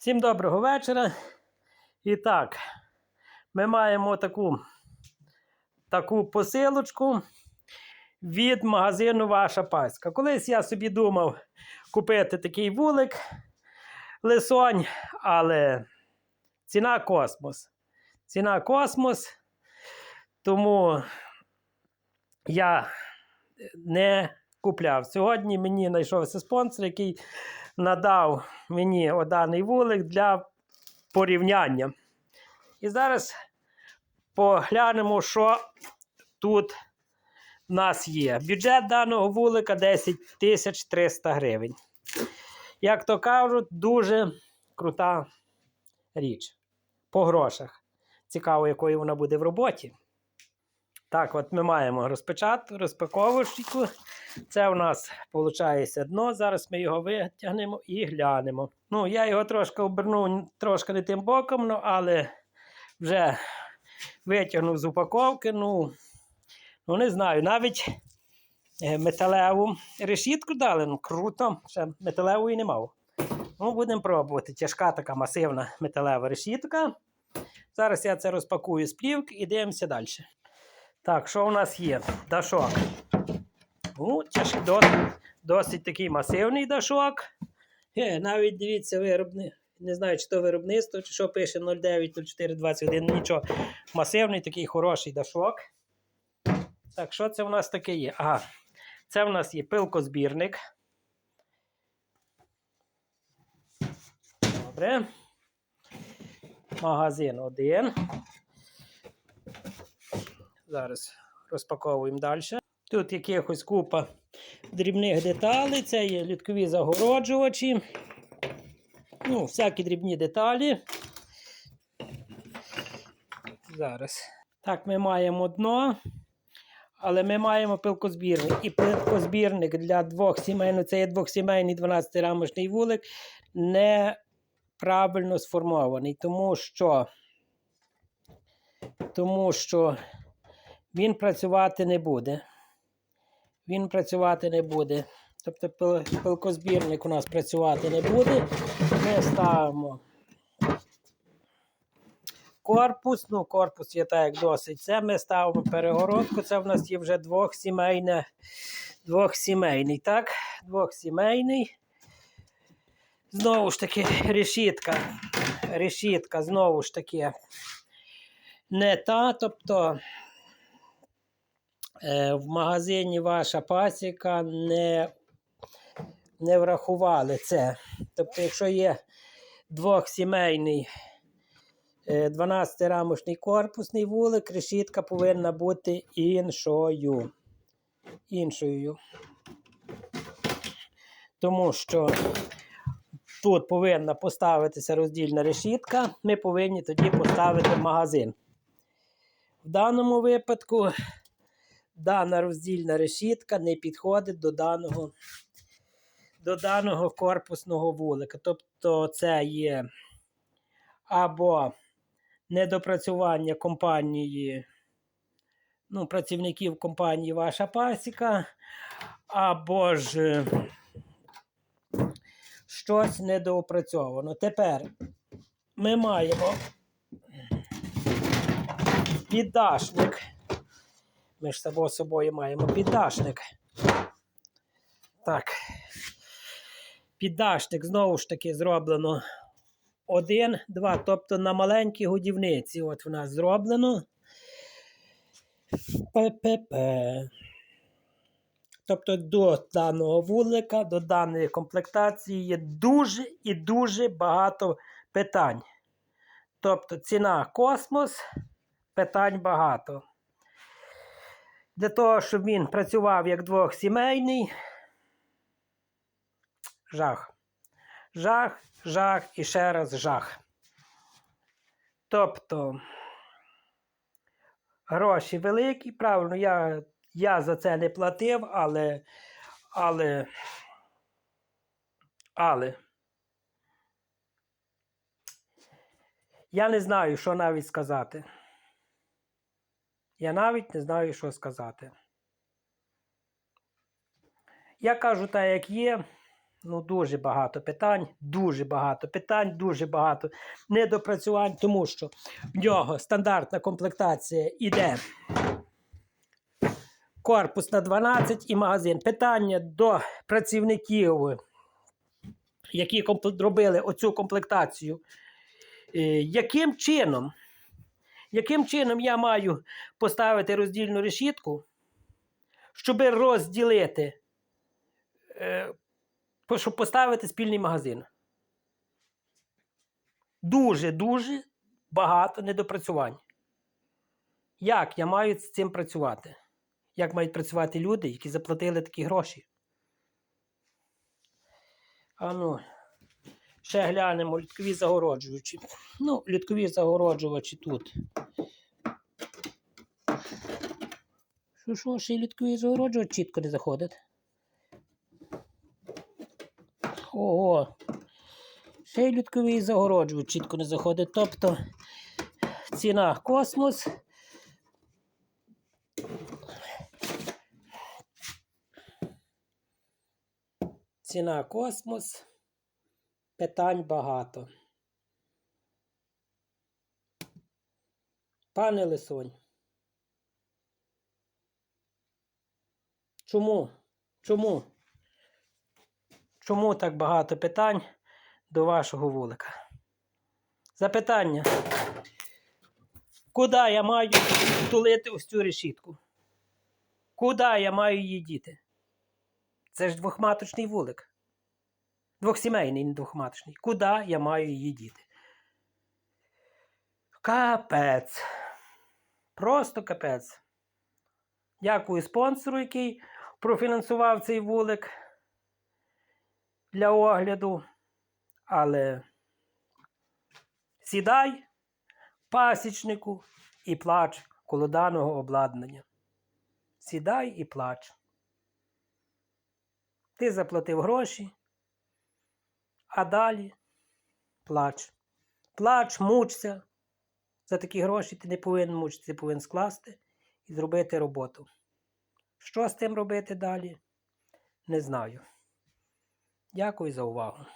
Всім доброго вечора. І так, ми маємо таку, таку посилочку від магазину Ваша Паська. Колись я собі думав купити такий вулик лисонь, але ціна космос. Ціна космос. Тому я не купляв. Сьогодні мені знайшовся спонсор, який надав мені даний вулик для порівняння. І зараз поглянемо, що тут в нас є. Бюджет даного вулика 10 тисяч 300 гривень. Як то кажуть, дуже крута річ. По грошах. Цікаво, якою вона буде в роботі. Так, от ми маємо розпечатку, розпаковочку. Це у нас виходить дно. Зараз ми його витягнемо і глянемо. Ну, я його трошки обернув трошки не тим боком, ну, але вже витягнув з упаковки. Ну, ну не знаю, навіть е, металеву решітку дали. Ну, круто, ще металевої не мав. Ну, будемо пробувати. Тяжка така масивна металева решітка. Зараз я це розпакую з плівки і дивимося далі. Так, що у нас є? Дашок. Ну, досить, досить такий масивний дашок. Е, навіть дивіться, виробник. Не знаю, чи то виробництво, чи що пише 09 04 21. Нічого. Масивний такий хороший дашок. Так, що це в нас таке є? Ага. Це в нас є пилкозбірник. Добре. Магазин один. Зараз розпаковуємо далі. Тут якихось купа дрібних деталей. Це є літкові загороджувачі. Ну, всякі дрібні деталі. Зараз. Так, ми маємо дно. Але ми маємо пилкозбірник. І пилкозбірник для двох сімей, ну це є двохсімейний 12-рамочний вулик, неправильно сформований, тому що, тому що він працювати не буде. Він працювати не буде. Тобто пил- пилкозбірник у нас працювати не буде. Ми ставимо корпус. Ну, корпус є так, як досить. Це ми ставимо перегородку. Це в нас є вже двохсімейне, двохсімейний. Так, двохсімейний. Знову ж таки, решітка. Решітка, знову ж таки, не та. Тобто в магазині ваша пасіка не, не врахували це. Тобто, якщо є двохсімейний 12-рамочний корпусний вулик, решітка повинна бути іншою. Іншою. Тому що тут повинна поставитися роздільна решітка, ми повинні тоді поставити магазин. В даному випадку дана роздільна решітка не підходить до даного, до даного корпусного вулика. Тобто це є або недопрацювання компанії, ну, працівників компанії Ваша Пасіка, або ж щось недоопрацьовано. Тепер ми маємо піддашник. Ми ж само собою маємо піддашник. Так. Піддашник знову ж таки зроблено один, два. Тобто на маленькій годівниці. От в нас зроблено. ППП. Тобто до даного вулика, до даної комплектації є дуже і дуже багато питань. Тобто ціна космос, питань багато. Для того, щоб він працював як двохсімейний. Жах. Жах, жах і ще раз жах. Тобто гроші великі, правильно, я, я за це не платив, але, але, але я не знаю, що навіть сказати. Я навіть не знаю, що сказати. Я кажу так, як є. Ну, дуже багато питань, дуже багато питань, дуже багато недопрацювань, тому що в нього стандартна комплектація іде корпус на 12 і магазин. Питання до працівників, які робили оцю комплектацію. Е, Яким чином, яким чином я маю поставити роздільну решітку, щоб розділити, е, щоб поставити спільний магазин? Дуже-дуже багато недопрацювань. Як я маю з цим працювати? Як мають працювати люди, які заплатили такі гроші? А ну, ще глянемо люткові загороджувачі. Ну, люткові загороджувачі тут. Що, що, ще й люткові загороджувачі чітко не заходить. Ого. Ще й лютковий загороджувач чітко не заходить. Тобто ціна космос. Ціна космос. Питань багато. Пане Лисонь. Чому? Чому? Чому так багато питань до вашого вулика? Запитання. Куди я маю тулити ось цю решітку? Куди я маю її діти? Це ж двохматочний вулик. Двохсімейний, не двохматочний. Куди я маю її діти? Капець. Просто капець. Дякую спонсору, який профінансував цей вулик для огляду. Але сідай пасічнику і плач коло даного обладнання. Сідай і плач. Ти заплатив гроші, а далі плач. Плач, мучся. За такі гроші ти не повинен мучитися, ти повинен скласти і зробити роботу. Що з тим робити далі? Не знаю. Дякую за увагу.